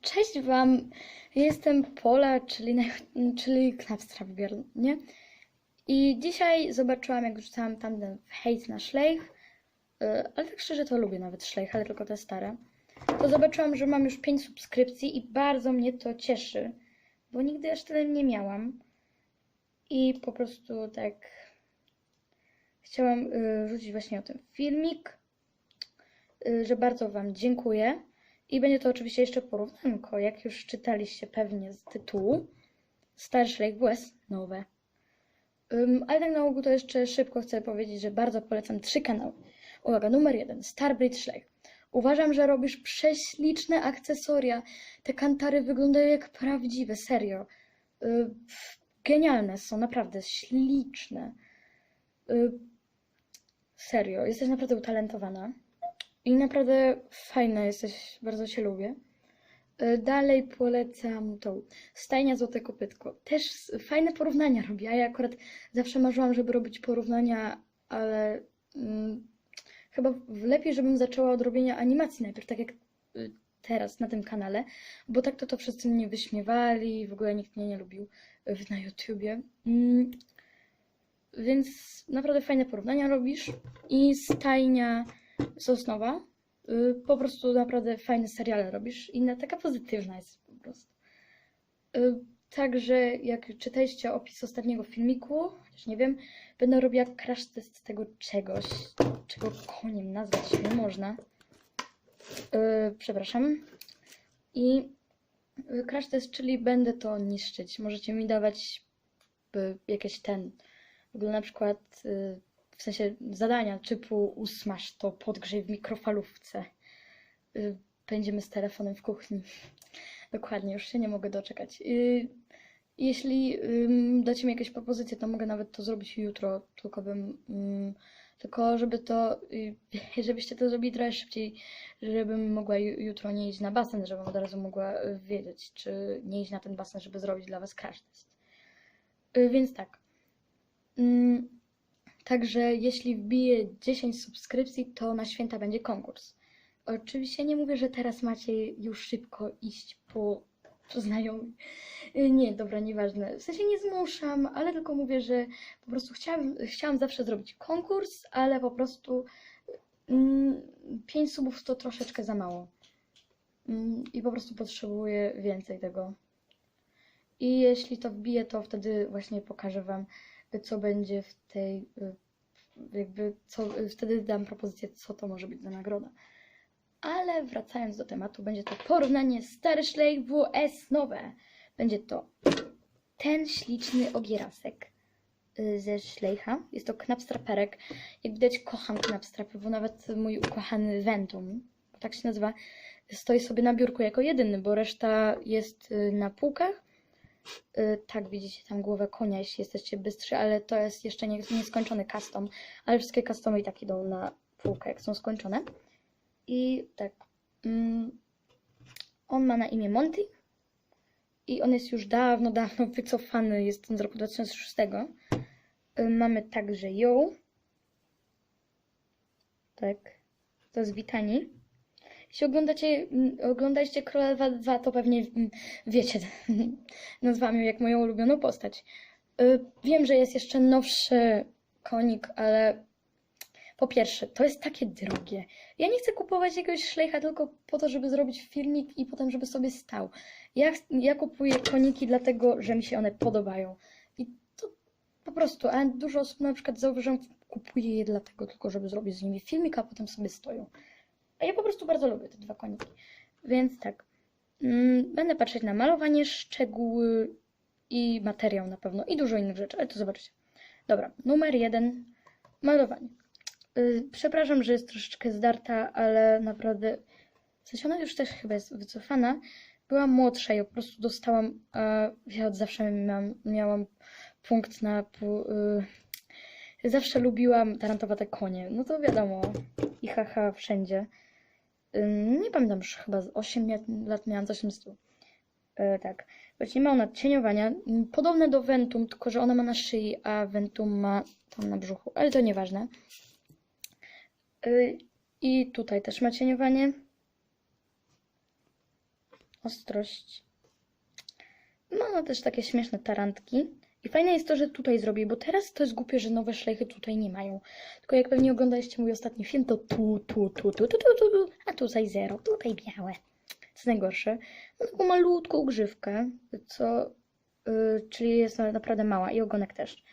Cześć Wam, jestem Pola, czyli, czyli Knapstrap Girl, nie? I dzisiaj zobaczyłam, jak rzucałam tam ten hejt na szlejch, yy, ale tak szczerze to lubię nawet szlejch, ale tylko te stare. To zobaczyłam, że mam już 5 subskrypcji i bardzo mnie to cieszy, bo nigdy aż tyle nie miałam. I po prostu tak chciałam yy, rzucić właśnie o ten filmik, że bardzo Wam dziękuję. I będzie to oczywiście jeszcze porównanko, jak już czytaliście pewnie z tytułu. Stary Szlejk WS, nowe. Ym, ale tak na ogół to jeszcze szybko chcę powiedzieć, że bardzo polecam trzy kanały. Uwaga, numer jeden, Starbreed Szlejk. Uważam, że robisz prześliczne akcesoria. Te kantary wyglądają jak prawdziwe, serio. Y, genialne są, naprawdę śliczne. Y, serio, jesteś naprawdę utalentowana. I naprawdę fajna jesteś, bardzo cię lubię. E, Dalej polecam tą Stajnia Złote Kopytko. Też fajne porównania robi, a ja akurat zawsze marzyłam, żeby robić porównania, ale mm, chyba lepiej, żebym zaczęła od robienia animacji najpierw, tak jak y, teraz na tym kanale, bo tak to to wszyscy mnie wyśmiewali, w ogóle nikt mnie nie lubił y, na YouTubie. Mm, więc naprawdę fajne porównania robisz i Stajnia Sosnowa. Y, Po prostu naprawdę fajne seriale robisz. Inna taka pozytywna jest po prostu. Y, Także jak czytaliście opis ostatniego filmiku, chociaż nie wiem, będę robiła crash test tego czegoś, czego koniem nazwać nie można. Y, Przepraszam. I crash test, czyli będę to niszczyć. Możecie mi dawać jakieś ten, w ogóle na przykład w sensie zadania typu usmaż to, podgrzej w mikrofalówce. Y, Będziemy z telefonem w kuchni. Dokładnie, już się nie mogę doczekać. Y, Jeśli dacie mi jakieś propozycje, to mogę nawet to zrobić jutro, tylko bym. ym, Tylko żeby to, y, żebyście to zrobili trochę szybciej, żebym mogła ju- jutro nie iść na basen, żebym od razu mogła wiedzieć, czy nie iść na ten basen, żeby zrobić dla was crash test. Więc tak. Także jeśli wbije 10 subskrypcji, to na święta będzie konkurs. Oczywiście nie mówię, że teraz macie już szybko iść po znajomych. Y, Nie, dobra, nieważne. W sensie nie zmuszam, ale tylko mówię, że po prostu chciałam, chciałam zawsze zrobić konkurs, ale po prostu 5 subów to troszeczkę za mało. Mm, I po prostu potrzebuję więcej tego. I jeśli to wbije, to wtedy właśnie pokażę Wam, co będzie w tej, y, jakby, co, y, wtedy dam propozycję, co to może być za nagroda. Ale wracając do tematu, będzie to porównanie stary szlejk WS nowe. Będzie to ten śliczny ogierasek y, ze szlejcha. Jest to knapstraperek. Jak widać, kocham knapstrapy, bo nawet mój ukochany Ventum, tak się nazywa, stoi sobie na biurku jako jedyny, bo reszta jest na półkach. Y, Tak, widzicie tam głowę konia, jeśli jesteście bystrzy, ale to jest jeszcze nie, nieskończony custom, ale wszystkie customy i tak idą na półkę, jak są skończone. I tak, mm, on ma na imię Monty i on jest już dawno, dawno wycofany, jest z roku 2006. Y, Mamy także ją. Tak, to jest Witani. Jeśli oglądacie, mm, oglądaliście Króla 2, to pewnie mm, wiecie, nazwałam ją jak moją ulubioną postać. Y, Wiem, że jest jeszcze nowszy konik, ale po pierwsze, to jest takie drogie. Ja nie chcę kupować jakiegoś szlejcha tylko po to, żeby zrobić filmik i potem, żeby sobie stał. Ja, ja kupuję koniki dlatego, że mi się one podobają. I to po prostu, a dużo osób na przykład zauważyłem, kupuje je dlatego tylko, żeby zrobić z nimi filmik, a potem sobie stoją. A ja po prostu bardzo lubię te dwa koniki. Więc tak, mm, będę patrzeć na malowanie, szczegóły i materiał na pewno i dużo innych rzeczy, ale to zobaczycie. Dobra, numer jeden, malowanie. Y, Przepraszam, że jest troszeczkę zdarta, ale naprawdę. W sensie ona już też chyba jest wycofana. Była młodsza i po prostu dostałam. Ja od zawsze miałam, miałam punkt na. Y, zawsze lubiłam tarantowate konie. No to wiadomo. I haha wszędzie. Nie pamiętam już chyba z 8 lat, miałam coś w tym stylu. Y, tak. Właśnie ma ona cieniowania. Podobne do Ventum, tylko że ona ma na szyi, a Ventum ma tam na brzuchu. Ale to nieważne. Y, I tutaj też ma cieniowanie. Ostrość. Ma ona też takie śmieszne tarantki. I fajne jest to, że tutaj zrobi, bo teraz to jest głupie, że nowe szlejchy tutaj nie mają. Tylko jak pewnie oglądaliście mój ostatni film, to tu, tu, tu, tu, tu, tu, tu, tu a tutaj zero, tutaj białe. Co jest najgorsze, ma taką malutką grzywkę, co, y, czyli jest naprawdę mała i ogonek też.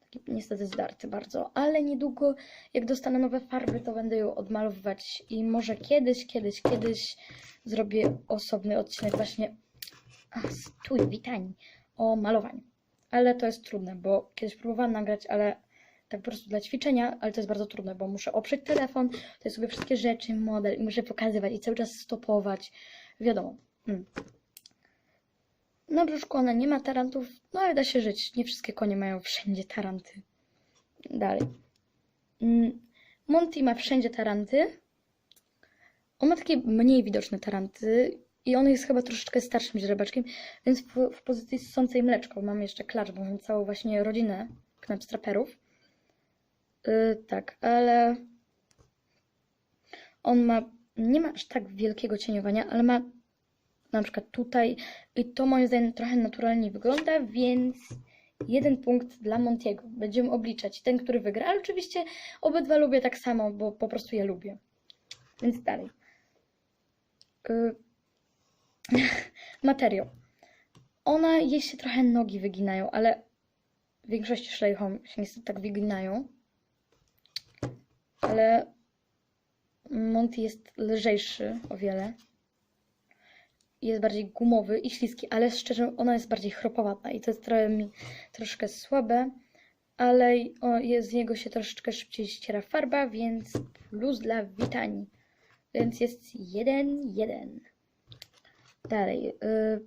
Taki niestety zdarty bardzo, ale niedługo jak dostanę nowe farby, to będę ją odmalowywać i może kiedyś, kiedyś, kiedyś zrobię osobny odcinek właśnie, a stój, witani, o malowaniu. Ale to jest trudne, bo kiedyś próbowałam nagrać, ale tak po prostu dla ćwiczenia, ale to jest bardzo trudne, bo muszę oprzeć telefon, tutaj sobie wszystkie rzeczy, model i muszę pokazywać i cały czas stopować. Wiadomo. Mm. Na brzuszku ona nie ma tarantów, no ale da się żyć. Nie wszystkie konie mają wszędzie taranty. Dalej. Mm, Monty ma wszędzie taranty. On ma takie mniej widoczne taranty i on jest chyba troszeczkę starszym źrebaczkiem, więc w, w pozycji ssącej mleczko mam jeszcze klacz, bo mam całą właśnie rodzinę knapstraperów. Yy, tak, ale on ma, nie ma aż tak wielkiego cieniowania, ale ma na przykład tutaj i to moim zdaniem trochę naturalnie wygląda, więc jeden punkt dla Montiego. Będziemy obliczać ten, który wygra, ale oczywiście obydwa lubię tak samo, bo po prostu je lubię. Więc dalej. Y... Materiał. Ona, jej się trochę nogi wyginają, ale w większości szlejchom się niestety tak wyginają. Ale Monty jest lżejszy o wiele jest bardziej gumowy i śliski, ale szczerze ona jest bardziej chropowata i to jest trochę mi troszkę słabe, ale z niego się troszeczkę szybciej ściera farba, więc plus dla Witani. Więc jest jeden, jeden. Dalej. Yy...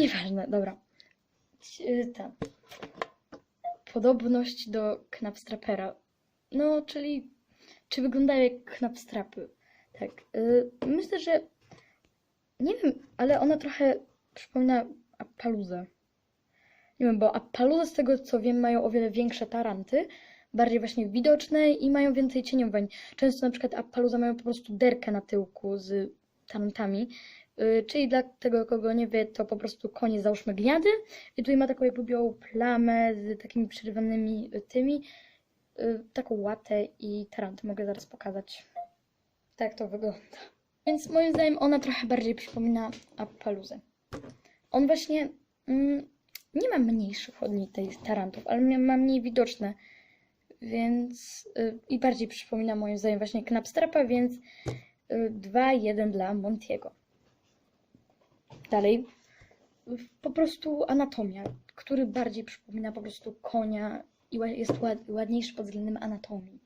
Nieważne, dobra. Yy, ta. Podobność do Knapstrapera. No, czyli czy wyglądają jak Knapstrapy. Tak. y, myślę, że nie wiem, ale ona trochę przypomina Appaluzę. Nie wiem, bo Appaluzę z tego co wiem mają o wiele większe taranty, bardziej właśnie widoczne i mają więcej cieniowań. Często na przykład Appaluza mają po prostu derkę na tyłku z tarantami. y, Czyli dla tego, kogo nie wie, to po prostu konie załóżmy gniady. I tutaj ma taką białą plamę z takimi przerywanymi y, tymi. y, Taką łatę i taranty mogę zaraz pokazać. Tak to wygląda. Więc moim zdaniem ona trochę bardziej przypomina Appaluzę. On właśnie mm, nie ma mniejszych od niej tych tarantów, ale ma mniej widoczne. Więc y, i bardziej przypomina moim zdaniem właśnie Knapstrapa, więc 2-1 dla Montiego. Dalej. Y, Po prostu anatomia, który bardziej przypomina po prostu konia i jest ład, ładniejszy pod względem anatomii.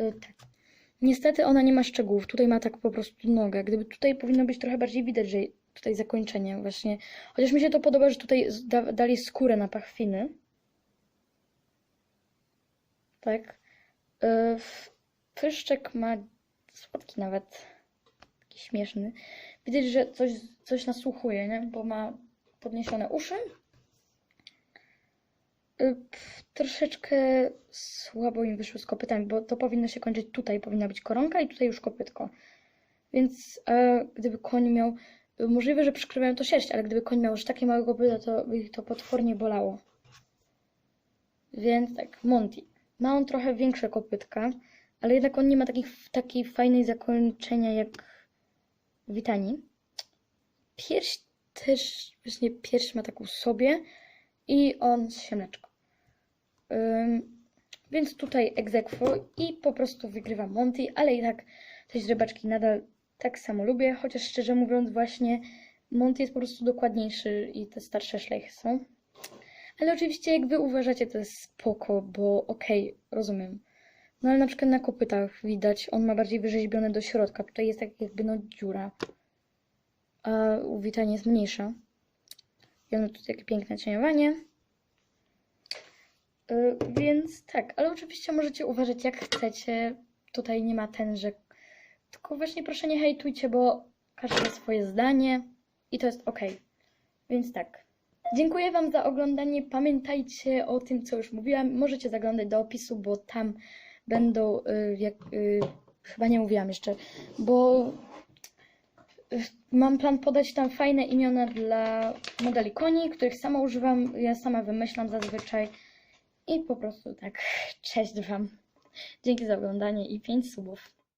Y, tak. Niestety ona nie ma szczegółów. Tutaj ma tak po prostu nogę. Gdyby tutaj powinno być trochę bardziej widać, że tutaj zakończenie właśnie. Chociaż mi się to podoba, że tutaj da, dali skórę na pachwiny. Tak. F- Pyszczek ma słodki nawet. Taki śmieszny. Widać, że coś, coś nasłuchuje, nie? Bo ma podniesione uszy. Y, Troszeczkę słabo im wyszło z kopytami, bo to powinno się kończyć tutaj, powinna być koronka i tutaj już kopytko. Więc e, gdyby koń miał, y, możliwe, że przykrywają to sierść, ale gdyby koń miał już takie małe kopyto, to by ich to potwornie bolało. Więc tak, Monty. Ma on trochę większe kopytka, ale jednak on nie ma takich, takiej fajnej zakończenia jak Witani. Pierś też, właśnie pierś ma taką sobie i on siemleczko. Ym, więc tutaj egzekwo i po prostu wygrywa Monty, ale i tak te źrebaczki nadal tak samo lubię, chociaż szczerze mówiąc właśnie Monty jest po prostu dokładniejszy i te starsze szlejchy są. Ale oczywiście jak wy uważacie to jest spoko, bo okej, rozumiem. No ale na przykład na kopytach widać, on ma bardziej wyrzeźbione do środka, tutaj jest tak jakby no dziura. A u Witani jest mniejsza. I ono tu takie piękne cieniowanie. Y, Więc tak, ale oczywiście możecie uważać jak chcecie. Tutaj nie ma tenżek. Tylko właśnie proszę nie hejtujcie, bo każdy ma swoje zdanie i to jest ok. Więc tak. Dziękuję Wam za oglądanie. Pamiętajcie o tym, co już mówiłam. Możecie zaglądać do opisu, bo tam będą, y, jak, y, chyba nie mówiłam jeszcze, bo y, mam plan podać tam fajne imiona dla modeli koni, których sama używam, ja sama wymyślam zazwyczaj i po prostu tak, cześć Wam. Dzięki za oglądanie i 5 subów.